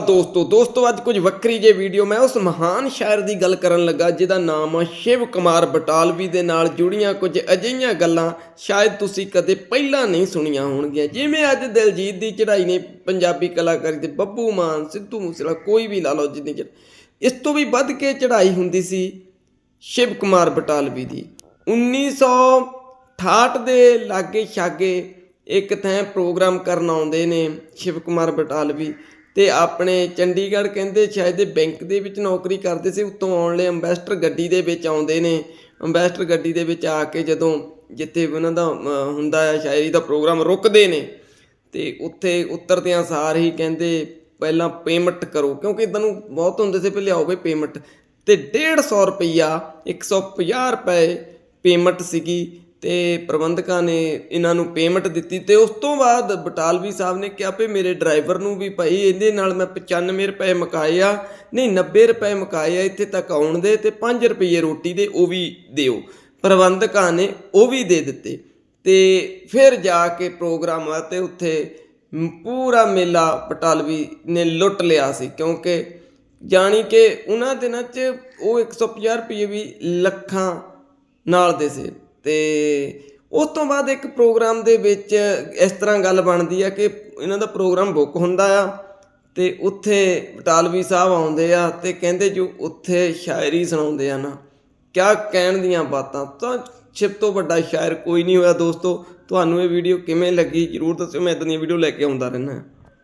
ਦੋਸਤੋ ਦੋਸਤੋ, ਅੱਜ ਕੁਝ ਵੱਖਰੀ ਜੇ ਵੀਡੀਓ ਮੈਂ ਉਸ ਮਹਾਨ ਸ਼ਾਇਰ ਦੀ ਗੱਲ ਕਰਨ ਲੱਗਾ, ਜਿਹਦਾ ਨਾਮ ਆ ਸ਼ਿਵ ਕੁਮਾਰ ਬਟਾਲਵੀ ਦੇ ਨਾਲ ਜੁੜੀਆਂ ਕੁਝ ਅਜਿਹੀਆਂ ਗੱਲਾਂ ਸ਼ਾਇਦ ਤੁਸੀਂ ਕਦੇ ਪਹਿਲਾਂ ਨਹੀਂ ਸੁਣੀਆਂ ਹੋਣਗੀਆਂ। ਜਿਵੇਂ ਅੱਜ ਦਿਲਜੀਤ ਦੀ ਚੜ੍ਹਾਈ ਨੇ ਪੰਜਾਬੀ ਕਲਾਕਾਰੀ ਤੇ ਬੱਬੂ ਮਾਨ, ਸਿੱਧੂ ਮੂਸੇਵਾਲਾ, ਕੋਈ ਵੀ ਲਾ ਲਓ ਜਿੰਨੀ ਇਸ ਤੋਂ ਵੀ ਵੱਧ ਕੇ ਚੜ੍ਹਾਈ ਹੁੰਦੀ ਸੀ ਸ਼ਿਵ ਕੁਮਾਰ ਬਟਾਲਵੀ ਦੀ। 1968 ਦੇ ਲਾਗੇ ਛਾਗੇ ਇੱਕ ਥੈਂ ਪ੍ਰੋਗਰਾਮ ਕਰਨ ਆਉਂਦੇ ਨੇ ਸ਼ਿਵ ਕੁਮਾਰ ਬਟਾਲਵੀ। ਤੇ ਆਪਣੇ ਚੰਡੀਗੜ੍ਹ ਕਹਿੰਦੇ ਸ਼ਾਇਦ ਇਹ ਬੈਂਕ ਦੇ ਵਿੱਚ ਨੌਕਰੀ ਕਰਦੇ ਸੀ, ਉੱਤੋਂ ਆਉਣ ਲਈ ਅੰਬੈਸਟਰ ਗੱਡੀ ਦੇ ਵਿੱਚ ਆਉਂਦੇ ਨੇ। ਅੰਬੈਸਟਰ ਗੱਡੀ ਦੇ ਵਿੱਚ ਆ ਕੇ ਜਦੋਂ ਜਿੱਥੇ ਉਹਨਾਂ ਦਾ ਹੁੰਦਾ ਹੈ, ਸ਼ਾਇਰੀ ਦਾ ਪ੍ਰੋਗਰਾਮ ਰੁਕਦੇ ਨੇ ਤੇ ਉੱਥੇ ਉਤਰਦਿਆਂ ਸਾਰ ਹੀ ਕਹਿੰਦੇ ਪਹਿਲਾਂ ਪੇਮੈਂਟ ਕਰੋ, ਕਿਉਂਕਿ ਇਦਾਂ ਨੂੰ ਬਹੁਤ ਹੁੰਦੇ ਸੀ ਪਹਿਲੇ ਆਓ ਬਈ ਪੇਮੈਂਟ ਤੇ 150 ਰੁਪਈਆ 150 ਰੁਪਏ ਪੇਮੈਂਟ ਸੀਗੀ। ਤੇ ਪ੍ਰਬੰਧਕਾਂ ਨੇ ਇਹਨਾਂ ਨੂੰ ਪੇਮੈਂਟ ਦਿੱਤੀ ਤੇ ਉਸ ਤੋਂ ਬਾਅਦ ਬਟਾਲਵੀ ਸਾਹਿਬ ਨੇ ਕਿਹਾ ਵੀ ਮੇਰੇ ਡਰਾਈਵਰ ਨੂੰ ਵੀ ਭਾਈ ਇਹਦੇ ਨਾਲ ਮੈਂ 95 ਰੁਪਏ ਮਕਾਏ ਆ, ਨਹੀਂ 90 ਰੁਪਏ ਮਕਾਏ ਆ, ਇੱਥੇ ਤੱਕ ਆਉਣ ਦੇ ਤੇ 5 ਰੁਪਏ ਰੋਟੀ ਦੇ ਉਹ ਵੀ ਦਿਓ। ਪ੍ਰਬੰਧਕਾਂ ਨੇ ਉਹ ਵੀ ਦੇ ਦਿੱਤੇ ਤੇ ਫਿਰ ਜਾ ਕੇ ਪ੍ਰੋਗਰਾਮ ਆ ਤੇ ਉੱਥੇ ਪੂਰਾ ਮੇਲਾ ਬਟਾਲਵੀ ਨੇ ਲੁੱਟ ਲਿਆ ਸੀ ਕਿਉਂਕਿ ਜਾਣੀ ਕਿ ਉਹਨਾਂ ਦਿਨਾਂ 'ਚ ਉਹ 150 ਰੁਪਏ ਵੀ ਲੱਖਾਂ ਨਾਲ ਦੇ ਸੀ। ਤੇ ਉਸ ਤੋਂ ਬਾਅਦ ਇੱਕ ਪ੍ਰੋਗਰਾਮ ਦੇ ਵਿੱਚ ਇਸ ਤਰ੍ਹਾਂ ਗੱਲ ਬਣਦੀ ਆ ਕਿ ਇਹਨਾਂ ਦਾ ਪ੍ਰੋਗਰਾਮ ਬੁੱਕ ਹੁੰਦਾ ਆ ਤੇ ਉੱਥੇ ਬਟਾਲਵੀ ਸਾਹਿਬ ਆਉਂਦੇ ਆ ਤੇ ਕਹਿੰਦੇ ਜੋ ਉੱਥੇ ਸ਼ਾਇਰੀ ਸੁਣਾਉਂਦੇ ਆ ਨਾ, ਕਿਆ ਕਹਿਣ ਦੀਆਂ ਬਾਤਾਂ, ਤਾਂ ਸ਼ਿਵ ਤੋਂ ਵੱਡਾ ਸ਼ਾਇਰ ਕੋਈ ਨਹੀਂ ਹੋਇਆ ਦੋਸਤੋ, ਤੁਹਾਨੂੰ ਇਹ ਵੀਡੀਓ ਕਿਵੇਂ ਲੱਗੀ ਜਰੂਰ ਦੱਸਿਓ, ਮੈਂ ਇਦਾਂ ਦੀਆਂ ਵੀਡੀਓ ਲੈ ਕੇ ਆਉਂਦਾ ਰਹਿਣਾ